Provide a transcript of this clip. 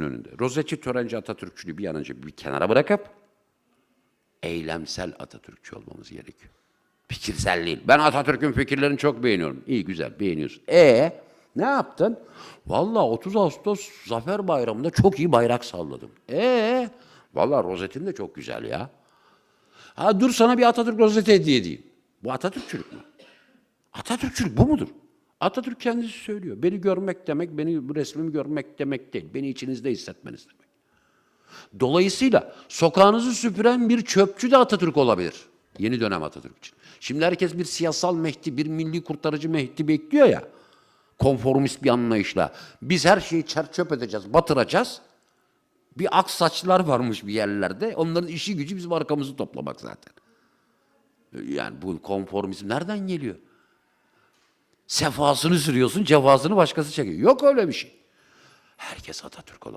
önünde. Rozetçi törenci Atatürkçülüğü bir an önce bir kenara bırakıp eylemsel Atatürkçü olmamız gerekiyor. Fikirsel değil. Ben Atatürk'ün fikirlerini çok beğeniyorum. İyi güzel beğeniyorsun. E ne yaptın? Vallahi 30 Ağustos Zafer Bayramı'nda çok iyi bayrak salladım. E vallahi rozetin de çok güzel ya. Ha dur sana bir Atatürk rozeti hediye edeyim. Bu Atatürkçülük mü? Atatürkçülük bu mudur? Atatürk kendisi söylüyor. Beni görmek demek, beni bu resmimi görmek demek değil. Beni içinizde hissetmeniz demek. Dolayısıyla sokağınızı süpüren bir çöpçü de Atatürk olabilir. Yeni dönem Atatürk için. Şimdi herkes bir siyasal Mehdi, bir milli kurtarıcı Mehdi bekliyor ya. Konformist bir anlayışla. Biz her şeyi çöp edeceğiz, batıracağız. Bir ak saçlar varmış bir yerlerde. Onların işi gücü bizim arkamızı toplamak zaten. Yani bu konformizm nereden geliyor? Sefasını sürüyorsun, cefasını başkası çekiyor. Yok öyle bir şey. Herkes Atatürk olabilir.